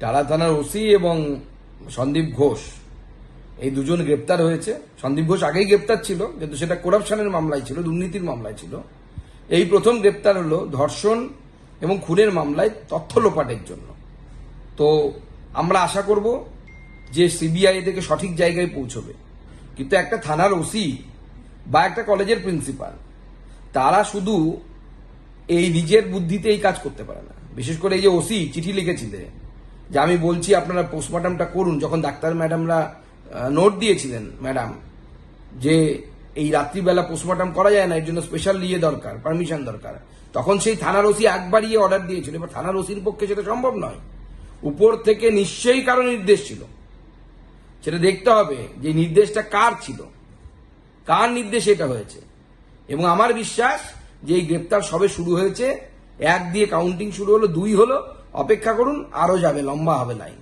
টালা থানার ওসি এবং সন্দীপ ঘোষ। এই দুজন গ্রেপ্তার হয়েছে। সন্দীপ ঘোষ আগেই গ্রেপ্তার ছিল, কিন্তু সেটা করাপশনের মামলায় ছিল, দুর্নীতির মামলায় ছিল। এই প্রথম গ্রেপ্তার হলো ধর্ষণ এবং খুনের মামলায় তথ্য লোপাটের জন্য। তো আমরা আশা করব যে সিবিআই থেকে সঠিক জায়গায় পৌঁছবে। কিন্তু একটা থানার ওসি বা একটা কলেজের প্রিন্সিপাল, তারা শুধু এই নিজের বুদ্ধিতে এই কাজ করতে পারে না। বিশেষ করে এই যে ওসি, চিঠি লিখেছিলেন। যে আমি বলছি আপনারা পোস্টমর্টমটা করুন, যখন ডাক্তার ম্যাডামরা নোট দিয়েছিলেন ম্যাডাম, যে এই রাত্রিবেলা পোস্টমর্টম করা যায় না, এর জন্য স্পেশাল ইয়ে দরকার পারমিশন দরকার। তখন সেই থানার ওসি একবারই অর্ডার দিয়েছিল। এবার থানার ওসির পক্ষে সেটা সম্ভব নয়। উপর থেকে নিশ্চয়ই কারও নির্দেশ ছিল। সেটা দেখতে হবে যে নির্দেশটা কার ছিল। কার নির্দেশে এটা হয়েছে? এবং আমার বিশ্বাস যে এই গ্রেপ্তার সবে শুরু হয়েছে। এক দিয়ে কাউন্টিং শুরু হলো, দুই হলো অপেক্ষা করুন আরও যাবে লম্বা হবে লাইন